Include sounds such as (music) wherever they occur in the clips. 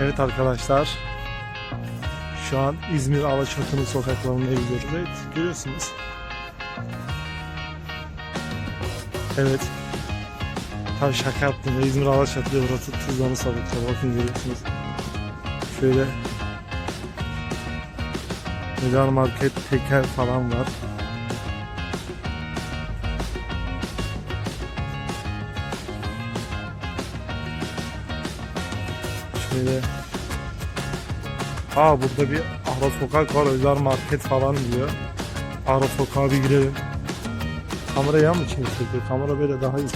Evet arkadaşlar. Şu an İzmir Alaçatı'nın sokaklarında gidiyoruz. Evet görüyorsunuz. Evet. Tabii şaka yaptım. İzmir Alaçatı'da burası Tuzlanı sokakta. Bakın görüyorsunuz. Şöyle Medar Market teker falan var. Şöyle Aa burada bir ara sokak var. Özel market falan diyor. Ara sokağa bir girelim. Kamera yan mı çekiyor? Kamera böyle daha iyi.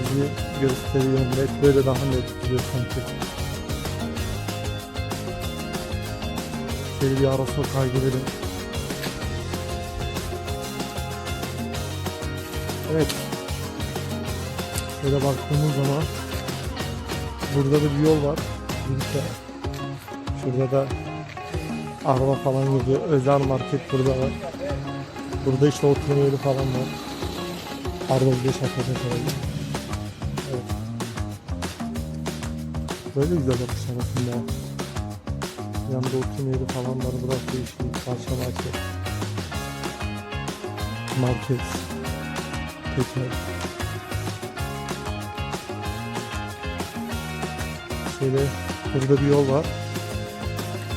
Bizi gösteriyor net. Böyle daha net gidiyor sanki. Şöyle bir ara sokağa girelim. Evet. Şöyle baktığımız zaman burada da bir yol var. Bir de Şurada da araba falan gidiyor. Özel market burada var. Burada işte oturma yeri falan var. Araba bir şakada falan. Evet. Böyle güzel yapmışlar aslında. Yanında oturma yeri falan var. Burası işte parça market. Market. Teker. Şöyle burada bir yol var.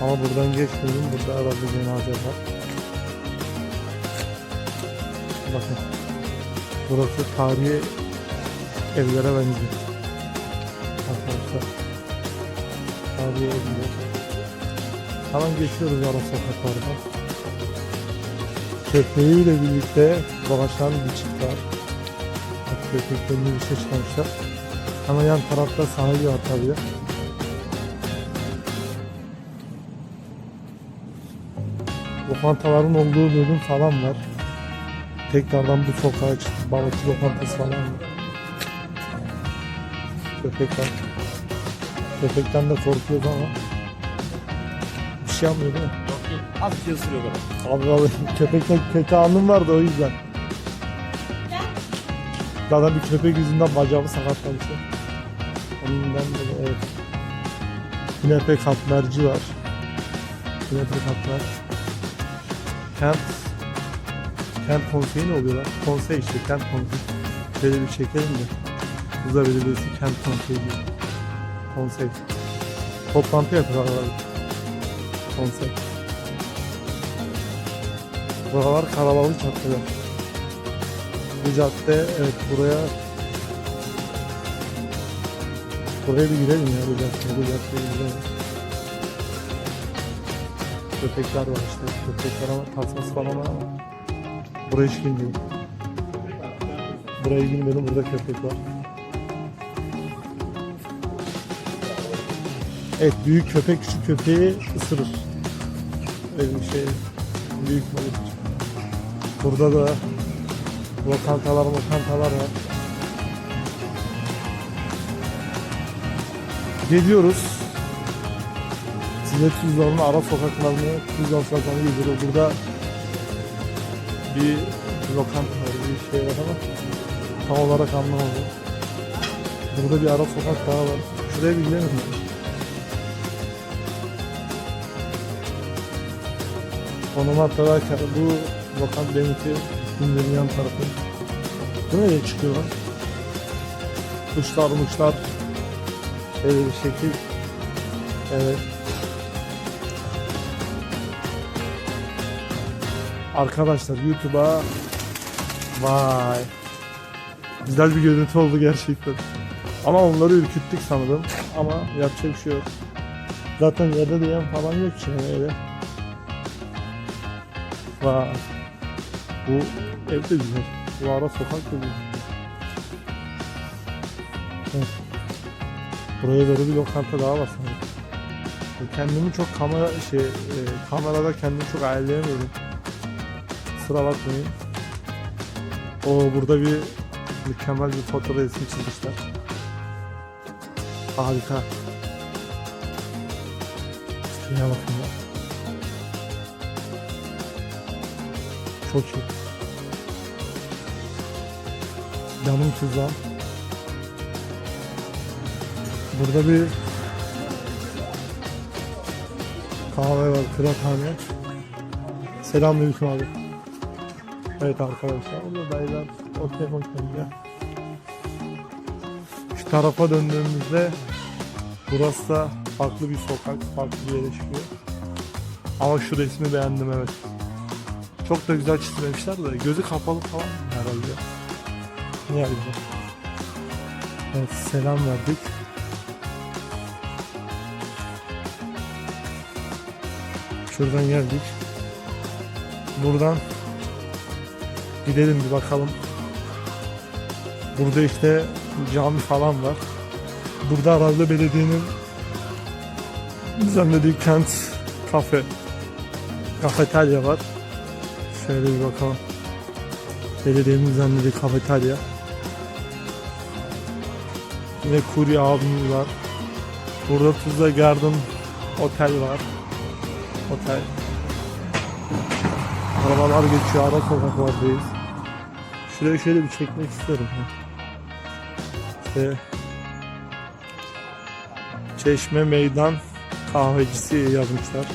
Ama buradan geçmedim. Burada herhalde cenaze var. Bakın. Burası tarihi evlere benziyor. Arkadaşlar. Tarihi evler. Hemen geçiyoruz ara sokaklardan. Köpeğiyle birlikte dolaşan. Bak köpeklerini bir şey çıkarmışlar. Ama yan tarafta sahibi var tabii. Lokantaların olduğu bölüm falan var. Tekrardan bu sokağa çıktı. Balıkçı lokantası falan var. Köpek var. Köpekten de korkuyoruz ama bir şey yapmıyor değil mi? Az bir şey ısırıyor bana. Abi abi (laughs) köpekten kötü anım vardı o yüzden. Zaten bir köpek yüzünden bacağımı sakatlamıştı. Ondan dolayı evet. Künefe katmerci var. Künefe katmer. Kent Kent konseyi ne oluyor? Konsey işte kent konseyi. Şöyle bir çekelim de. Tuzla Belediyesi kent konseyi diyor. Konsey. Toplantı yapıyorlar. Konsey. Buralar kalabalık caddeler. Bu cadde evet buraya Buraya bir girelim ya bu caddeye, bu caddeye girelim. Köpekler var işte, köpekler ama tasması falan var ama Buraya hiç girmiyorum. Buraya girmedim, burada köpek var. Evet, büyük köpek küçük köpeği ısırır. Öyle bir şey, büyük balık. Burada da lokantalar, lokantalar var. Geliyoruz. Size Tuzla'nın ara sokaklarını, Tuzla sokaklarını geziyoruz. Burada bir lokanta var, bir şey var ama tam olarak anlamadım. Burada bir ara sokak daha var. Şuraya bir gidelim mi? Konum atarken bu lokanta benimki Günlerin yan tarafı. Bu nereye çıkıyor lan? Kuşlar muşlar. Şöyle bir şekil. Evet. Arkadaşlar YouTube'a Vay. Güzel bir görüntü oldu gerçekten. Ama onları ürküttük sanırım. Ama yapacak bir şey yok. Zaten yerde de falan yok ki yani öyle. Vay. Bu ev de güzel. Bu ara sokak da güzel. Buraya böyle bir lokanta daha var sanırım. Kendimi çok kamera şey e, kamerada kendimi çok ayarlayamıyorum. Kusura bakmayın. O burada bir mükemmel bir foto resmi çizmişler. Harika. Şuraya bakın ya. Çok iyi. Canım tuzağım. Burada bir Kahve var, kıraathane. Selamünaleyküm abi. Evet arkadaşlar, burada dayılar okey okey Şu tarafa döndüğümüzde burası da farklı bir sokak, farklı bir yere çıkıyor. Ama şu resmi beğendim evet. Çok da güzel çizmemişler de gözü kapalı falan herhalde. Ne güzel. Evet selam verdik. Şuradan geldik. Buradan gidelim bir bakalım. Burada işte cami falan var. Burada herhalde belediyenin düzenlediği kent kafe, kafeterya var. Şöyle bir bakalım. Belediyenin düzenlediği kafeterya. Yine kurye abimiz var. Burada Tuzla Garden Otel var. Otel. Arabalar geçiyor. Ara sokaklardayız. Şuraya şöyle bir çekmek isterim. İşte Çeşme Meydan kahvecisi yazmışlar.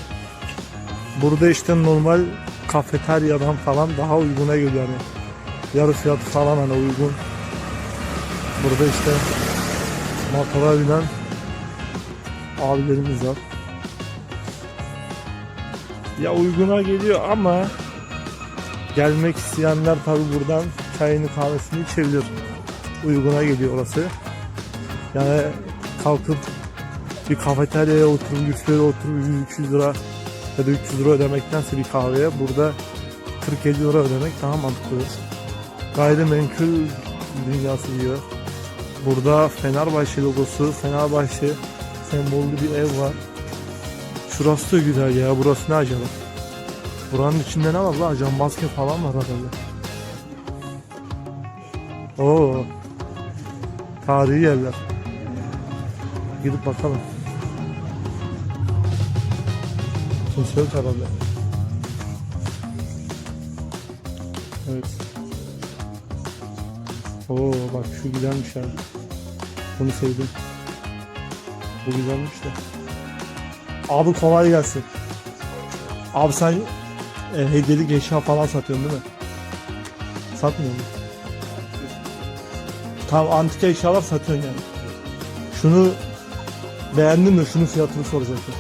Burada işte normal kafeteryadan falan daha uyguna geliyor yani. Yarı fiyatı falan hani uygun. Burada işte motora binen abilerimiz var. Ya uyguna geliyor ama gelmek isteyenler tabi buradan çayını kahvesini içebilir. Uyguna geliyor orası. Yani kalkıp bir kafeteryaya oturup lüksleri oturup 100-200 lira ya da 300 lira ödemektense bir kahveye burada 40-50 lira ödemek daha mantıklıdır. Gayrimenkul dünyası diyor. Burada Fenerbahçe logosu, Fenerbahçe sembollü bir ev var. Şurası da güzel ya. Burası ne acaba? Buranın içinde ne var lan? Cambazke falan var herhalde. Oo. Tarihi yerler. Gidip bakalım. Kimse yok herhalde. Evet. Oo bak şu güzelmiş abi. Bunu sevdim. Bu güzelmiş de. Abi kolay gelsin. Abi sen e, hediyelik eşya falan satıyorsun değil mi? Satmıyor musun? Tamam antika eşyalar satıyorsun yani. Şunu beğendim de şunun fiyatını soracaktım.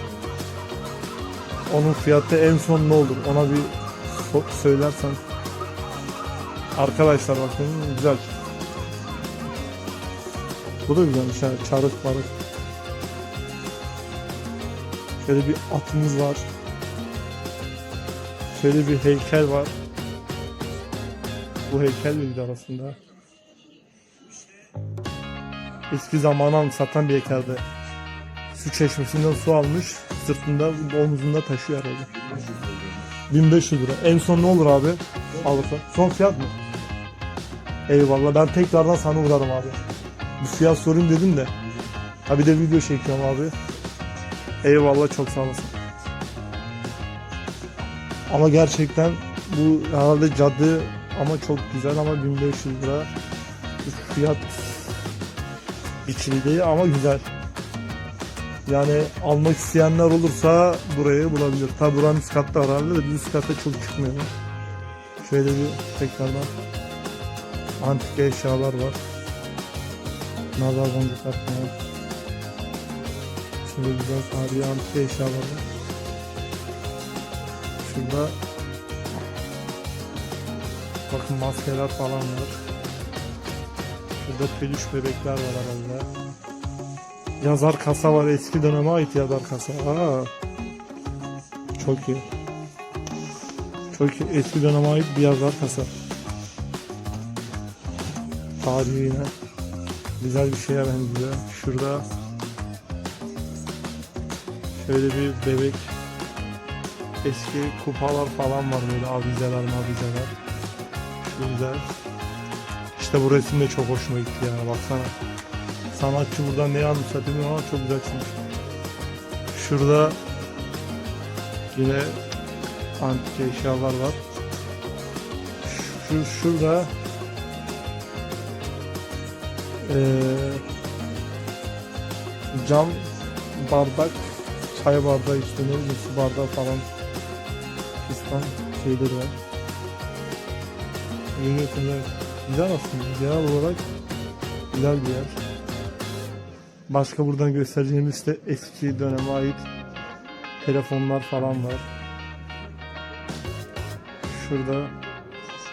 Onun fiyatı en son ne olur? Ona bir so- söylersen. Arkadaşlar bakın güzel. Bu da güzelmiş ha. Çarık barık. Şöyle bir atımız var. Şöyle bir heykel var. Bu heykel miydi arasında? Eski zamana anımsatan bir heykelde. Su çeşmesinden su almış, sırtında, omuzunda taşıyor herhalde. 1500 lira. En son ne olur abi? Alırsa. Son fiyat mı? Eyvallah. Ben tekrardan sana uğrarım abi. Bir fiyat sorayım dedim de. Ha bir de video çekiyorum abi. Eyvallah çok sağ olasın. Ama gerçekten bu herhalde cadı ama çok güzel ama 1500 lira fiyat biçili değil ama güzel. Yani almak isteyenler olursa burayı bulabilir. Tabi buranın üst katta var herhalde üst katta çok çıkmıyor. Şöyle bir tekrardan antik eşyalar var. Nazar boncuklar falan. Şöyle güzel tarihi antik eşyalar var. Şurada bakın maskeler falan var. Şurada peluş bebekler var herhalde. Yazar kasa var eski döneme ait yazar kasa. Aa. Çok iyi. Çok iyi. Eski döneme ait bir yazar kasa. Tarihi yine. Güzel bir şeye benziyor. Şurada şöyle bir bebek eski kupalar falan var böyle avizeler mavizeler. Güzel. İşte bu resim de çok hoşuma gitti ya baksana. Sanatçı buradan neyi anlatsa bilmiyorum ama çok güzel çizmiş. Şurada yine antik eşyalar var. Şu şurada eee cam bardak çay bardağı işte ne bileyim su bardağı falan fistan şeyleri var. İyi yakınlar. Güzel aslında. Genel olarak güzel bir yer. Başka buradan göstereceğimiz de eski döneme ait telefonlar falan var. Şurada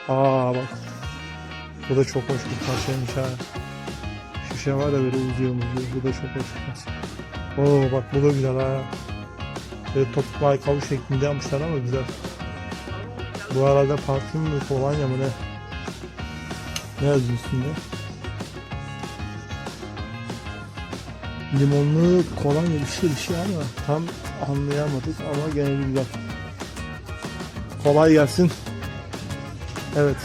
aa bak bu da çok hoş bir parçaymış ha. Şu şey var ya böyle uzuyor uzuyor. Bu da çok hoş bir parça. Oo bak bu da güzel ha. Böyle topuklu ayakkabı şeklinde yapmışlar ama güzel. Bu arada parfüm mü kolonya mı ne? Ne yazıyor üstünde? Limonlu kolonya bir şey bir şey ama tam anlayamadık ama gene de güzel. Kolay gelsin. Evet.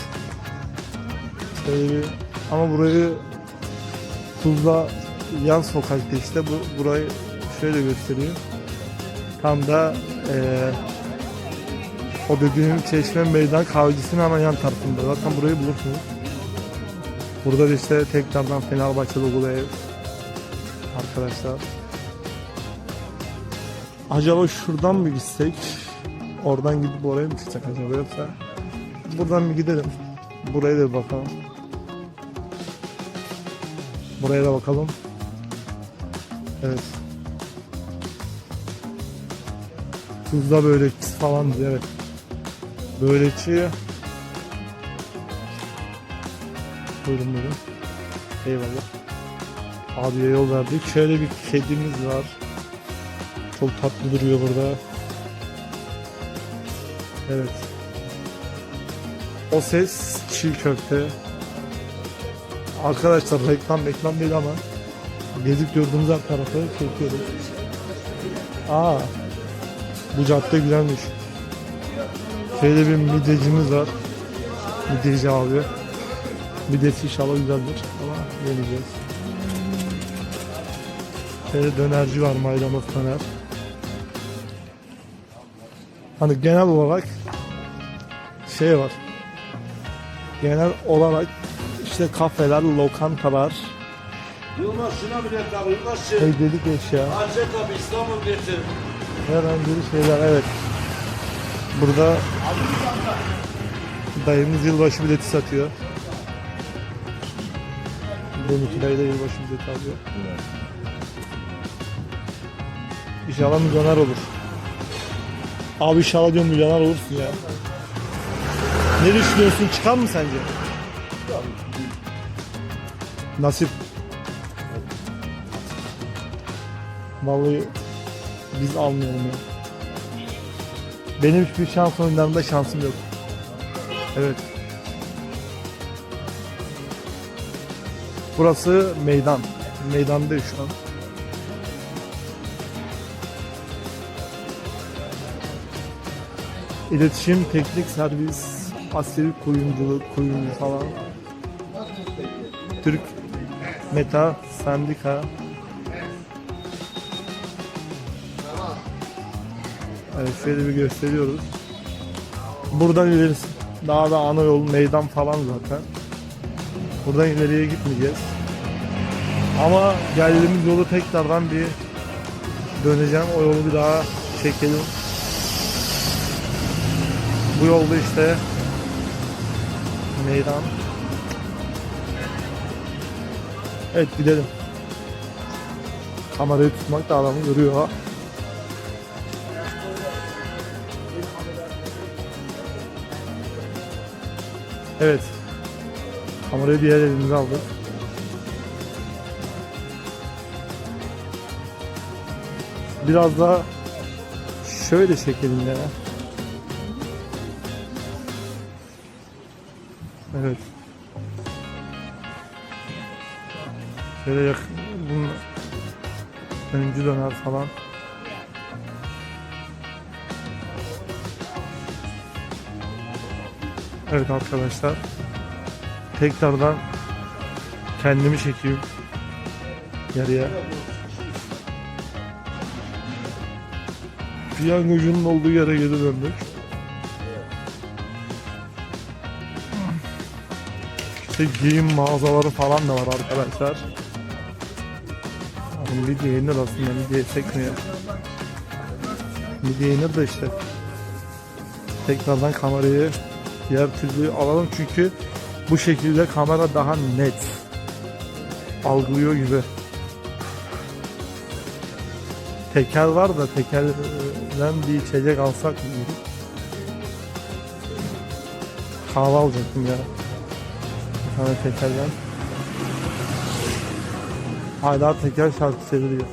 Şöyle bir ama burayı Tuzla yan sokakta işte bu burayı şöyle gösteriyor. Tam da eee o dediğim çeşme meydan kahvecisinin hemen yan tarafında. Zaten burayı bulursunuz. Burada da işte tekrardan Fenerbahçe logolu ev. Arkadaşlar. Acaba şuradan mı gitsek? Oradan gidip oraya mı çıkacak acaba yoksa? Buradan bir gidelim. Buraya da bakalım. Buraya da bakalım. Evet. Tuzla börekçisi falan diyor evet. Börekçi. Buyurun. Eyvallah. Abiye yol verdik. Şöyle bir kedimiz var. Çok tatlı duruyor burada. Evet. O ses çiğ köfte. Arkadaşlar reklam reklam değil ama gezip gördüğümüz her tarafı çekiyoruz. Aa, bu cadde güzelmiş. Şöyle bir midyecimiz var. Midyeci abi. Midyesi inşallah güzeldir ama deneyeceğiz. Şöyle dönerci var maydanoz döner. Hani genel olarak şey var. Genel olarak işte kafeler, lokantalar, Yılmaz şuna bile tabi. Yılmaz şey. hediyelik eşya, Hacı tabi İstanbul getir. herhangi bir şeyler evet. Burada dayımız yılbaşı bileti satıyor. Benimki dayı da yılbaşı bileti alıyor. İnşallah milyoner olur. Abi inşallah diyorum milyoner olursun ya. Ne düşünüyorsun? Çıkar mı sence? Nasip. Vallahi biz almayalım ya. Benim hiçbir şans oyunlarında şansım yok. Evet. Burası meydan. Meydandayız şu an. İletişim, teknik servis, askeri kuyumculuk, kuyumcu falan. Türk Meta Sendika. Evet şöyle bir gösteriyoruz. Buradan ilerisi daha da ana yol meydan falan zaten. Buradan ileriye gitmeyeceğiz. Ama geldiğimiz yolu tekrardan bir döneceğim. O yolu bir daha çekelim. Bu yolda işte meydan. Evet gidelim. Kamerayı tutmak da adamı yoruyor. Evet. Kamerayı diğer elimize aldık. Biraz daha şöyle çekelim. Evet. Şöyle yakın, bunun öncü döner falan. Evet arkadaşlar. Tekrardan kendimi çekeyim. Yarıya. Piyangocunun olduğu yere geri döndük. İşte giyim mağazaları falan da var arkadaşlar. Abi video yenir aslında video çekmiyor. Bir beğenir de işte. Tekrardan kamerayı diğer türlü alalım çünkü bu şekilde kamera daha net algılıyor gibi. Teker var da tekerden bir içecek alsak mı? Kahve alacaktım ya. Bir tane tekerden. Hala teker şarkı seviliyor.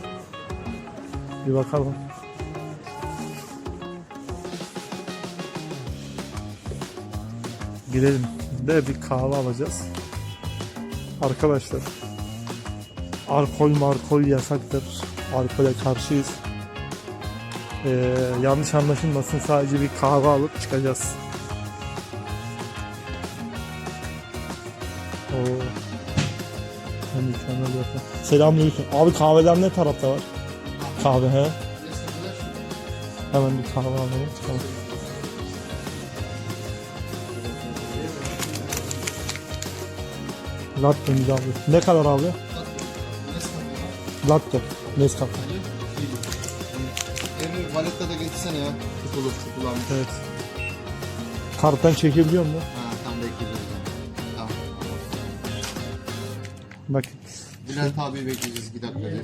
Bir bakalım. Gidelim de bir kahve alacağız. Arkadaşlar alkol markol yasaktır. Alkole karşıyız. Ee, yanlış anlaşılmasın sadece bir kahve alıp çıkacağız. Oo. Ben. Selamünaleyküm. Abi kahveler ne tarafta var? Kahve he. Hemen bir kahve alalım. Çıkalım. Latte'miz abi. Ne kadar abi? Latte. Nescafe. Emir valette de getirsene ya. Tutulur tutulanmış. Evet. Karttan çekebiliyor mu? Ha tam bekleyeceğiz. Tamam. Bak. Bülent abi bekleyeceğiz 2 dakika diye.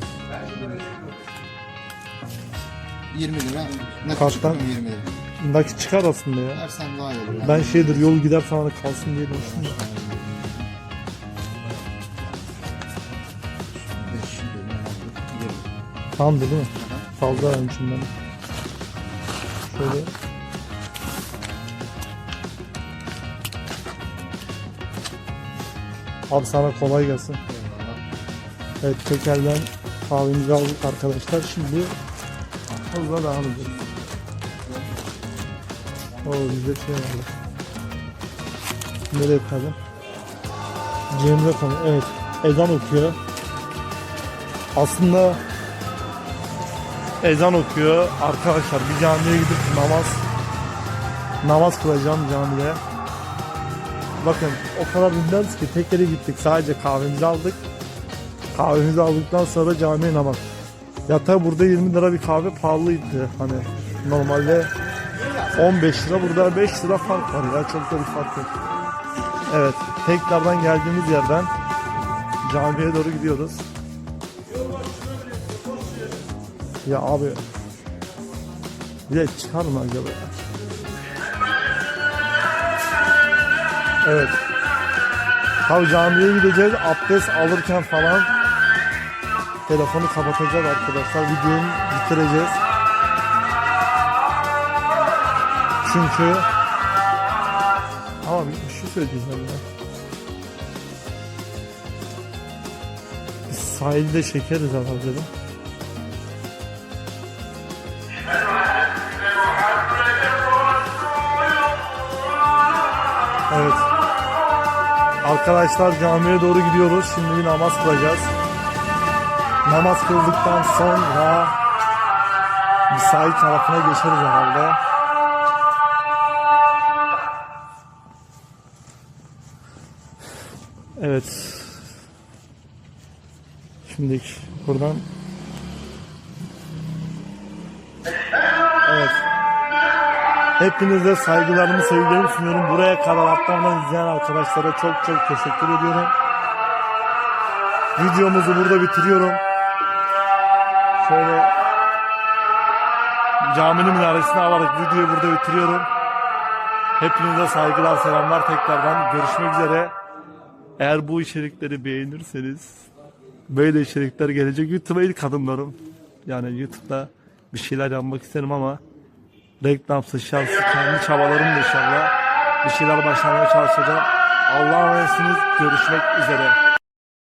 20 lira. Ne Karttan- çıkıyor 20 lira. Nakit çıkar aslında ya. Versen daha iyi olur. Ben şeydir yol gider falan kalsın diye düşündüm. Tamam değil mi? Fazla ben. Şöyle. Abi sana kolay gelsin. Eyvallah. Evet tekelden kahvemizi aldık arkadaşlar. Şimdi hızla devam edelim. Oo bizde şey var. Nereye kaldım? Cemre konu. Evet. Ezan okuyor. Aslında ezan okuyor. Arkadaşlar bir camiye gidip namaz namaz kılacağım camide. Bakın o kadar dinleriz ki tek yere gittik. Sadece kahvemizi aldık. Kahvemizi aldıktan sonra camiye namaz. Ya tabi burada 20 lira bir kahve pahalıydı. Hani normalde 15 lira burada 5 lira fark var ya çok da bir fark yok. Evet tekrardan geldiğimiz yerden camiye doğru gidiyoruz. Ya abi bilet çıkar mı acaba? Evet. Tabi camiye gideceğiz abdest alırken falan telefonu kapatacağız arkadaşlar videoyu bitireceğiz. Çünkü ama bir, bir şey söyleyeceğim ya. Sahilde çekeriz herhalde Evet. Arkadaşlar camiye doğru gidiyoruz. Şimdi bir namaz kılacağız. Namaz kıldıktan sonra bir sahil tarafına geçeriz herhalde. Evet. Şimdi buradan Hepinize saygılarımı, sevgilerimi sunuyorum. Buraya kadar atlamadan izleyen arkadaşlara çok çok teşekkür ediyorum. Videomuzu burada bitiriyorum. Şöyle caminin minaresini alarak videoyu burada bitiriyorum. Hepinize saygılar, selamlar tekrardan. Görüşmek üzere. Eğer bu içerikleri beğenirseniz böyle içerikler gelecek. YouTube'a ilk adımlarım. Yani YouTube'da bir şeyler yapmak isterim ama reklamsız, şartsız kendi çabalarımla inşallah bir şeyler başlamaya çalışacağım. Allah'a emanetsiniz. Görüşmek üzere.